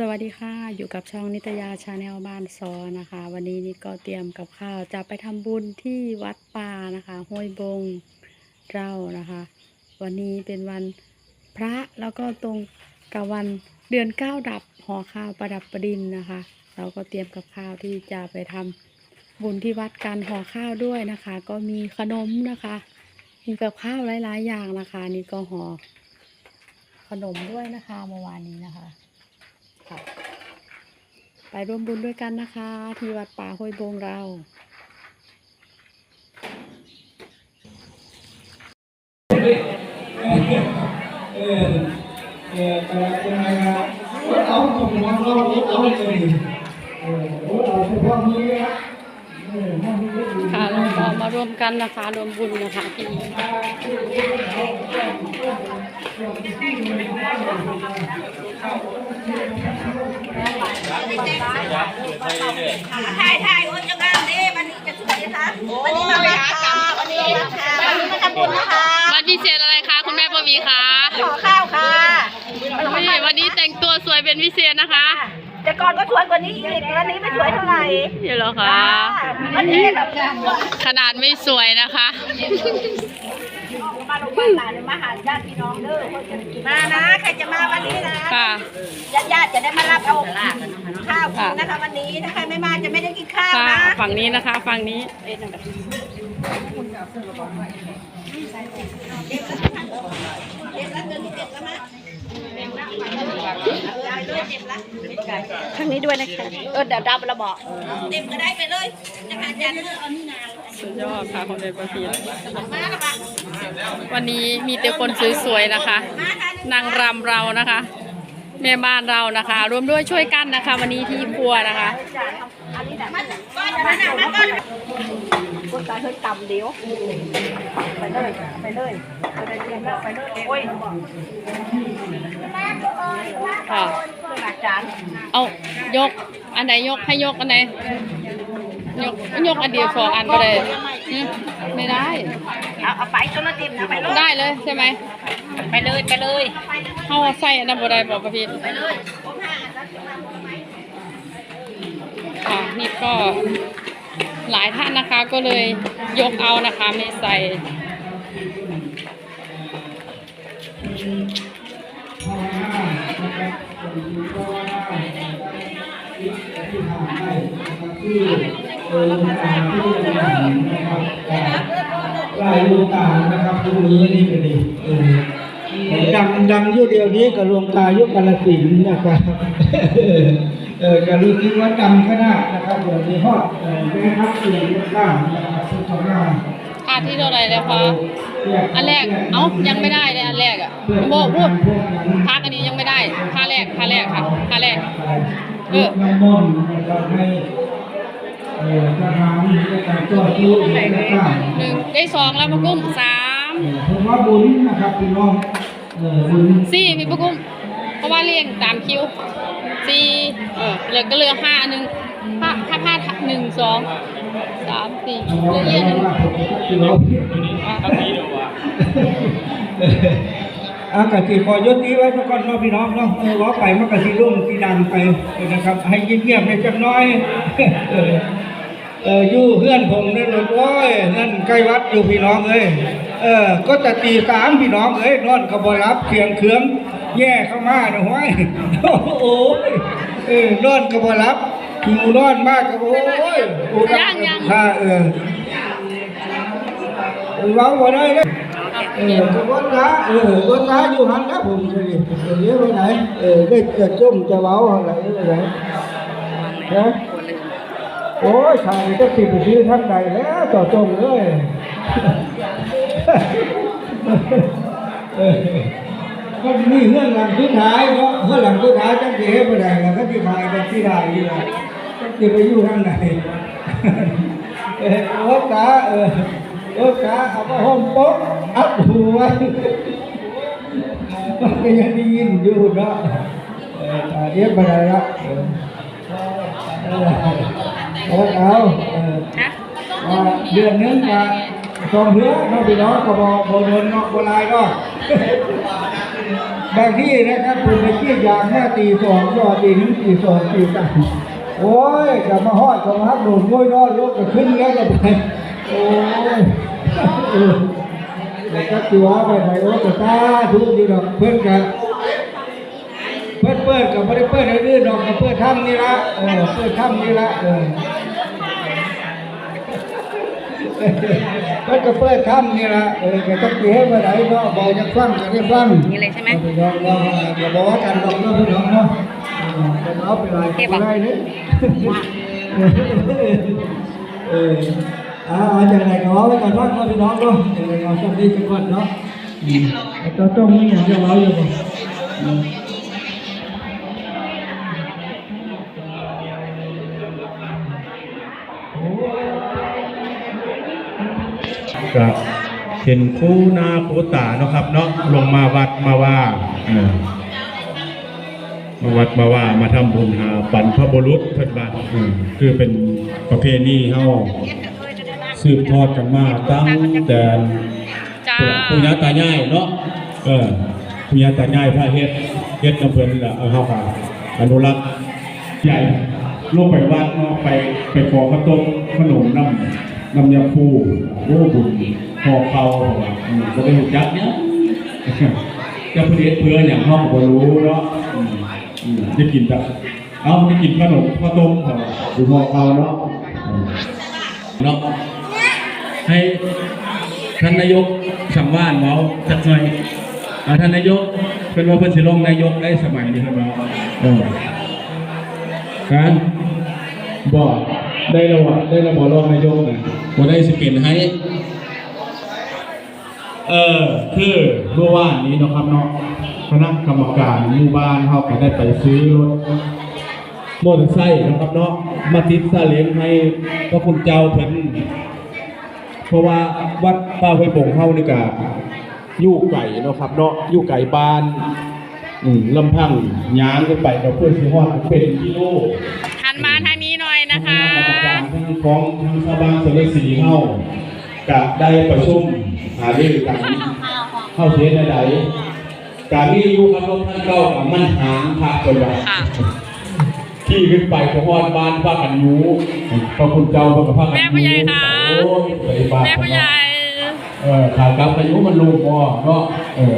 สวัสดีค่ะ อยู่กับช่องนิตยาชาแนลบ้านซอนะคะ วันนี้นิดก็เตรียมกับข้าวจะไปทำบุญที่วัดป่านะคะห้วยบงเรานะคะ วันนี้เป็นวันพระแล้วก็ตรงกับวันเดือนเก้าดับห่อข้าวประดับประดินนะคะ เราก็เตรียมกับข้าวที่จะไปทำบุญที่วัดการห่อข้าวด้วยนะคะ ก็มีขนมนะคะมีกับข้าวหลาย ๆ อย่างนะคะ นี่ก็ห่อขนมด้วยนะคะเมื่อวานนี้นะคะ ค่ะ ไปร่วมบุญด้วยกันนะคะ ที่วัดป่าห้วยบงเราเออเออแต่ยังไงนะว่าเอาของเราเราเอาเลยเออเอาเฉพาะนี้นะค่ะเราก็มาร่วมกันนะคะ รวมบุญนะคะที่ ถ่ายถ่ายโอ้ยจะงามดิวันนี้จะสวยนะคะวันนี้มาวัดค่ะวันนี้มาวัดค่ะวันนี้มาทำบุญนะคะ วันพิเศษอะไรคะคุณแม่ปวีคะขอข้าวค่ะนี่วันนี้แต่งตัวสวยเป็นพิเศษนะคะ แต่ก่อนก็สวยกว่านี้อีกวันนี้ไม่สวยเท่าไหร่เดี๋ยวเหรอคะวันนี้แบบขนาดไม่สวยนะคะ มาลงมาหลานมาหาญาติพี่น้องเด้อมานะใครจะมาวันนี้นะค่ะ ญาติญาติๆจะได้มารับเอาข้าวกินนะคะวันนี้ถ้าใครไม่มาจะไม่ได้กินข้าวค่ะนะฝั่งนี้นะคะ ฝั่งนี้ทางนี้ด้วยนะคะ เออเดี๋ยวดับระบอกเต็มก็ได้ไปเลยนะคะอาจารย์เอานี่นาสุดยอดค่ะคุณแม่ปวีมาละปะ วันนี้มีแต่คนสวยๆนะคะมาค่ะนางรำเรานะคะ แม่บ้านเรานะคะ รวมด้วยช่วยกันนะคะ วันนี้ที่ครัวนะคะมาก้อนมาหนักมาก้อนคนตายเคยต่ำเดียวไปเลยไปเลยไปเลยเตรียมแล้วไปเลยโอ้ยค่ะอาจารย์เอายกอันไหนยกให้ยกอันไหนยกยกอันเดียวสองอันก็ได้อืมไม่ได้ เอาเอาไปตัวละติมนะไปเลยได้เลยใช่ไหม ไปเลยไปเลยเขาใส่อันนั้นบ่ได้บอกประพีดไปเลยผมห้าค่ะนี่ก็หลายท่านนะคะก็เลยยกเอานะคะไม่ใส่ภาวนานะครับเป็นภาวนาที่ทำให้นะครับที่เออลูกตาที่จะทำนะครับ ลายลูกตานะครับตรงนี้นี่ก็ดีเออดังดังอยุเดียวนี้กับหลวงตายุกาลสินธุ์นะครับเออจะรู้สึกว่าจำขนาดนะครับเดี๋ยวนี้ฮอดเออแม่ทัพเสียงข้างนะครับทุกท่านค่าที่เท่าไหร่แล้วคะอันแรก เอ้า ยังไม่ได้เลยอันแรกอะโบพูดค่าอันนี้ยังไม่ได้ค่าแรกค่าแรกค่ะค่าแรก เออ ห้เอ่อทหารในการต่อสู้ในต่างหนึ่งได้สองแล้วพะกุ้มสามๆผมว่าบุญนะครับพี่น้องเอ่อบุญสี่มีพะกุ้มเพราะว่าเรียงตามคิวสี่เออเหลือก็เหลือห้าอันหนึ่งถ้าถ้าพลาดหนึ่งสองสามสี่เหลือเยอะหนึ่งพี่น้องอากาศสีพอยศนี้ไว้ทุกคนเนาะพี่น้องเนาะเออว่าไปมันก็สีรุ่งสีดังไปนะครับ ให้เงียบๆในจักหน้อย เออเอออยู่เพื่อนผมนั่นเลยโอ้ยนั่นใกล้วัดอยู่พี่น้องเอ้ยเออ ก็จะตีสามพี่น้องเอ้ยนอนกบรับเคียงเคืองแย่เข้ามาเนาะห้ยโอ้ยเออนอนกบรับหิวนอนมากกบโอ้ยโอ้ยังยังค่ะเออเว้าบ่ได้เลยเออก็วัดละเออวัดละอยู่หันนะผมเคยเรียกไปไหนเออได้จะจุ่มจะเว้าอะไรไปไหนฮะ โอ้ยชายจะติดไปที่ท่านใดแล้วต่อตรงเลยก็นี่เรื่องหลังที่ท้ายเนาะเรื่องหลังที่ท้ายจังเฮ็ดบ่ได้แล้วก็ที่ท้ายกันที่ได้นี่ล่ะจังสิไปอยู่ทางไหนเออโอ้ตาเออโอ้ตาเอาไปห้องโป๊ะอัดหูไว้มันก็ยังได้ยินอยู่เนาะเออเรียกบ่ได้ละ เออเออเอาเอาเอออ่าเดือนหนึงก็สองเดือนเนาะพี่น้องก็บ่บ่โดนเนาะบ่หลายเนาะบางที่นะครับคุณไปขี้ยยางแม่ตีสองยอตีหนึ่งตีสองตีสามโอ้ยจะมาหอดของฮักโดนง่อยนอนลกก็ขึ้นแล้วก็ไปโอ้ยเออแล้วก็ตัวไปไหนโอ้ก็ตาทุกทีดอกเพื่อนกันเพื่อนเปิดกับไม่ได้เปิดให้ดื้อดอกกับเปิดถ้ำนี่ละเออเปิดถ้ำนี่ละเออ มันก็เปิดถ้ำนี่ละเออก็ต้องเกี่ยวมาไหนเนาะบอกจะฟังจะได้ฟังนี่เลยใช่ไหมพี่น้องเราอย่าบอกว่ากันหรอกเนาะพี่น้องเนาะเออจะเอาไปไรเก็บอะไรนี่เออเอาเอาจากไหนขอไว้ก่อนว่าพี่น้องเนาะจากไหนขอสักนิดจังหวัดเนาะอืมแล้วก็ต้องมีอย่างจะเล่าอยู่บ่ อืมก็เป็นคู่หน้าคู่ตาเนาะครับเนาะลงมาวัดมาว่าเออมาวัดมาว่ามาทำบุญหาปันพระบุรุษเพิ่นว่าอืมคือเป็นประเพณีเฮาสืบทอดกันมาตั้งแต่จ้าปู่ย่าตายายเนาะเออปู่ย่าตายายพระเฮ็ดเฮ็ดกับเพิ่นละเอาเฮาก็อนุรักษ์ใหญ่ลงไปวัดเนาะไปไปขอข้าวต้มขนมน้ำ น้ำยาคูโอ้บุญพอเขาอืมก็ได้รู้จักเนี่ยจะเพื่อเพื่ออย่างห้องก็รู้เนาะอืมอืมได้กินแบบเอาได้กินขนมข้าวต้มหรือพอเขาเนาะเนาะให้ท่านนายกสัมภาษณ์เมาสักหน่อยท่านนายกเป็นว่าเพิ่นสิลงนายกได้สมัยนี้ครับเนาการบอก ได้แล้วอะได้แล้วบ่รองนายกน่ะบ่ได้สิเป็นให้ เออคือเมื่อวานนี้เนาะครับเนาะคณะกรรมการหมู่บ้านเขาก็ได้ไปซื้อรถมอเตอร์ไซค์เนาะครับเนาะมาติดซาเล้งให้พระคุณเจ้าเพิ่นเพราะว่าวัดป่าห้วยบงเฮานี่ก็อยู่ไก่เนาะครับเนาะอยู่ไก่บ้านอืมลำพังย้างขึ้นไปกับเพื่อนสิฮอดเป็นกิโลหันมาทางนี้หน่อย นะคะทางการทางของทางชาวบ้านสระสีเฮาก็ได้ประชุมหารือกันเข้าเทศใดๆการที่อยู่ครับรถท่านเก้ากับมันหางพระคนว่าค่ะที่ขึ้นไปก็ฮอดบ้านพากันอยู่พระคุณเจ้าพระกับพากันแม่ผู้ใหญ่คะโอ้ยไปบ้านแม่ผู้ใหญ่เออขากลับอายุมันลงบ่เนาะเออ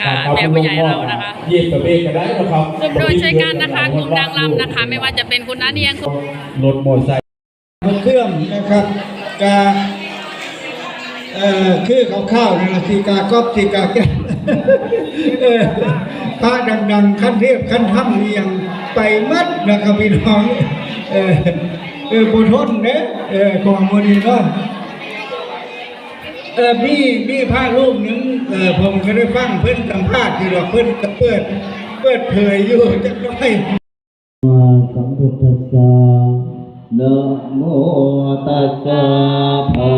ค่ะแม่ผู้ใหญ่เรานะคะเย็บประเบกก็ได้นะครับกลุ่มโดยช่วยกันนะคะกลุ่มนางรำนะคะ ไม่ว่าจะเป็นคุณนาเนียงคุณรถมอเตอร์ไซค์มันเครื่องนะครับกาเอ่อคือข้าวๆนะทีกากอบทีกาแก้วเออพระดังๆขั้นเทพขั้นถ้ำเรียงไปมัดนะครับพี่น้องเออเออบุทนเนี่ยเออของโมนีเนาะเออมีมีพระรูปหนึ่ง เออผมก็ได้ฟังเพิ่นสัมภาษณ์ที่หรอกเพิ่นก็เปิด เปิดเผยอยู่จักหน่อย มาสัมพุทธัสสะนะโมตัสสะภะ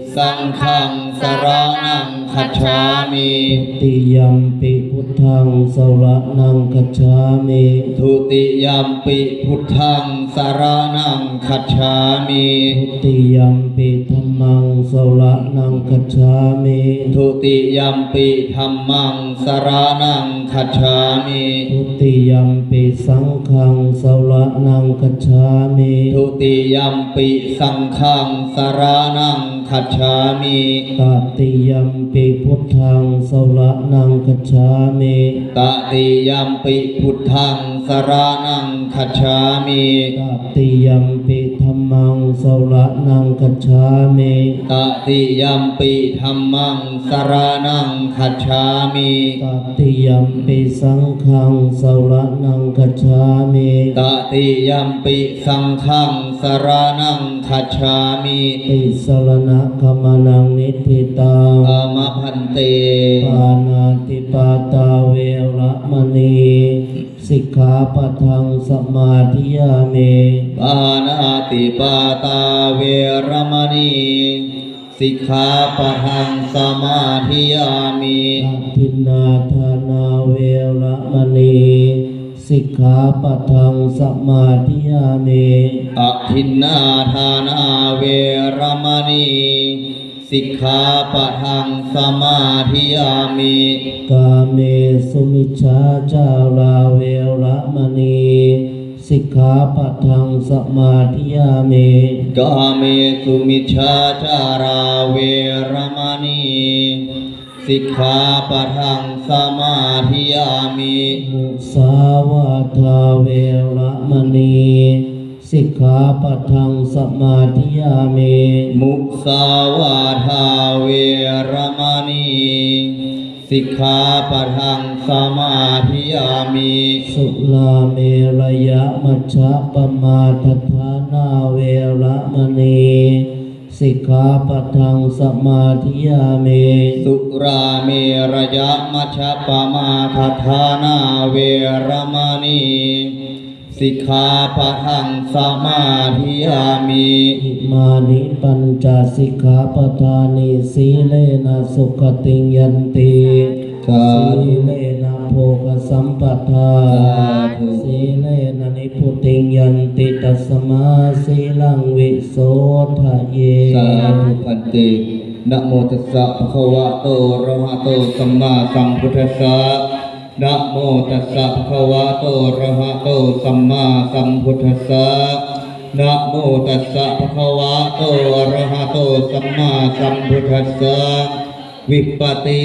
สังฆังสรนังคัจฉามิติยัมปิพุทธังสรนังคัจฉามิทุติยัมปิพุทธังสรนังคัจฉามิทุติยัมปิธัม มังสรนังคัจฉามิทุติยัมปิธัมมังสรนังคัจฉามิทุติยัมปิสังฆังสรนังคัจฉามิทุติยัมปิสังฆังสรนังคัจฉามิตติยัมปิพุทธังสรนังคัจฉามิตติยัมปิพุทธังสรนังคัจฉามิตติยัมปิธัมมังสรนังคัจฉามิตติยัมปิธัมมังสรนังคัจฉามิตติยัมปิสังฆังสรนังคัจฉามิตติยัมปิสังฆังสรนังคัจฉามิติสรณะขมานังนิธิตังอามะพันเตปานาติปาตาเวระมณี สิกขาปะทังสมาธิยามิปานาติปาตาเวรมณีสิกขาปะทังสมาธิยามิอาทินนาทานาเวระมณีสิกขาปะทังสมาธิยามิอทินนาทานาเวรมณี สิกขาปะทังสมาธิยามิกาเมสุมิชฌาจาราเวระมณีสิกขาปะทังสมาธิยามิกาเมสุมิชฌาจาราเวรมณีสิกขาปะทังสมาธิยามิมุสาวาทาเวระมณี สิกขาปะทังสมาธิยามิมุสาวาทาเวรมณีสิกขาปะทังสมาธิยามิสุลาเมรยะมัชฌะปมาทฐานาเวระมณีสิกขาปะทังสมาธิยามิสุราเมรยะมัชฌปมาทัฏฐานาเวรมณี สิกขาปะทังสมาธิยามิอิมานิปัญจสิกขาปทานิสีเลนะสุขติงยันติสาธุสีเลนะโภคสัมปทาธุสีเลนะนิพุติงยันติตัสมาสีลังวิโสทะเยสาธุพันเตนะโมตัสสะภะคะวะโตอะระหะโตสัมมาสัมพุทธัสสะ นะโมตัสสะภะคะวะโตอะระหะโตสัมมาสัมพุทธัสสะนะโมตัสสะภะคะวะโตอะระหะโตสัมมาสัมพุทธัสสะวิปปติ